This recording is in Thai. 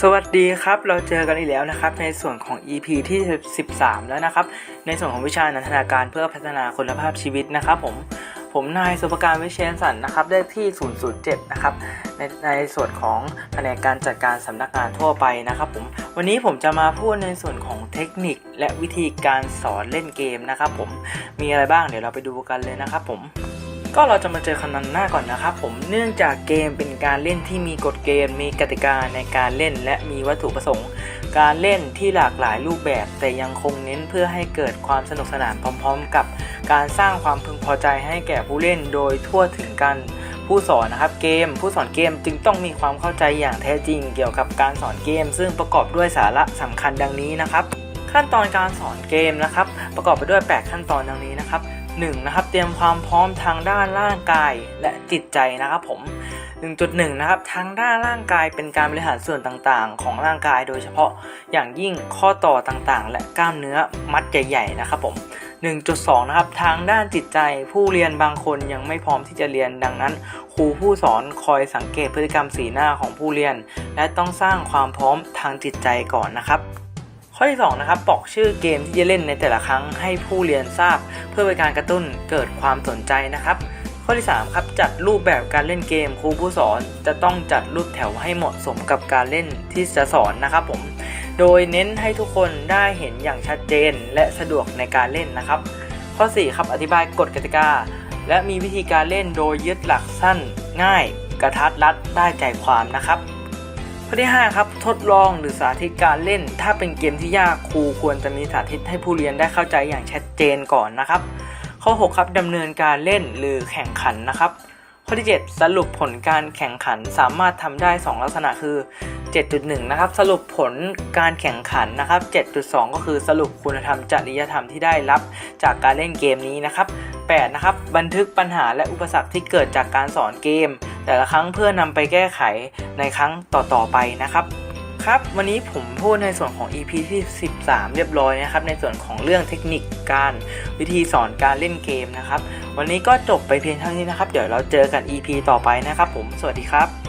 สวัสดีครับ เราเจอกันอีกแล้วนะครับ ในส่วนของ EP ที่ 13 แล้วนะครับ ในส่วนของวิชานันทนาการเพื่อพัฒนาคุณภาพชีวิตนะครับผมผมนายสุภการวิเชียนสันนะครับได้ที่ 007 นะครับ ในในส่วนของแผนกการจัดการสำนักงานทั่วไปนะครับผม วันนี้ผมจะมาพูดในส่วนของเทคนิคและวิธีการสอนเล่นเกมนะครับผม มีอะไรบ้างเดี๋ยวเราไปดูกันเลยนะครับผม ก็เราจะมาเจอคำนำหน้าก่อนนะครับผมเนื่องจากเกมเป็นการเล่นที่มีกฎเกณฑ์มีกติกาในการเล่น และมีวัตถุประสงค์ การเล่นที่หลากหลายรูปแบบ แต่ยังคงเน้นเพื่อให้เกิดความสนุกสนานพร้อม ๆ กับ การสร้างความพึงพอใจให้แก่ผู้เล่นโดยทั่วถึงกันผู้สอนนะครับเกม ผู้สอนเกมจึงต้องมีความเข้าใจอย่างแท้จริง เกี่ยวกับการสอนเกม ซึ่งประกอบด้วยสาระสำคัญดังนี้นะครับ ขั้นตอนการสอนเกมนะครับ ประกอบไปด้วย 8 ขั้นตอนดังนี้นะครับ 1. นะครับเตรียมความพร้อมทางด้านร่างกายและจิตใจนะครับผม 1.1 นะครับทางด้านร่างกายเป็นการบริหารส่วนต่างๆ ของร่างกายโดยเฉพาะอย่างยิ่งข้อต่อต่างๆ และกล้ามเนื้อมัดใหญ่ๆนะครับผม 1.2 นะครับทางด้านจิตใจผู้เรียนบางคนยังไม่พร้อมที่จะเรียนดังนั้น ครูผู้สอนคอยสังเกตพฤติกรรมสีหน้าของผู้เรียน และต้องสร้างความพร้อมทางจิตใจก่อนนะครับ ข้อที่2นะครับบอกชื่อเกมที่จะเล่นในแต่ละครั้งให้ผู้เรียนทราบ เพื่อเป็นการกระตุ้นเกิดความสนใจนะครับ ข้อที่3ครับจัดรูปแบบการเล่นเกมครูผู้สอนจะต้องจัดรูปแถวให้เหมาะสมกับการเล่นที่จะสอนนะครับผมโดยเน้นให้ทุกคนได้เห็นอย่างชัดเจนและสะดวกในการเล่นนะครับ ข้อ 4 ครับอธิบายกฎกติกา และมีวิธีการเล่นโดยยึดหลักสั้น ง่าย กระทัดรัดได้ใจความนะครับ ข้อที่ 5 ครับ ทดลองหรือสาธิตการเล่น ถ้าเป็นเกมที่ยากครูควรจะมีสาธิตให้ผู้เรียนได้เข้าใจอย่างชัดเจนก่อนนะครับ ข้อ 6 ครับดำเนินการเล่นหรือแข่งขันนะครับ ข้อที่ 7 สรุปผลการแข่งขันสามารถทำได้ 2 ลักษณะคือ 7.1 นะครับ สรุปผลการแข่งขันนะครับ 7.2 ก็คือสรุปคุณธรรมจริยธรรมที่ได้รับจากการเล่นเกมนี้นะครับ 8 นะครับ บันทึกปัญหาและอุปสรรคที่เกิดจากการสอนเกม แต่ละครั้งเพื่อนำไปแก้ไขในครั้งต่อๆไปนะครับครับวันนี้ผมพูดในส่วนของ EP ที่ 13 เรียบร้อยนะครับ ในส่วนของเรื่องเทคนิคการวิธีสอนการเล่นเกมนะครับ วันนี้ก็จบไปเพียงเท่านี้นะครับ เดี๋ยวเราเจอกัน EP ต่อไปนะครับผม สวัสดีครับ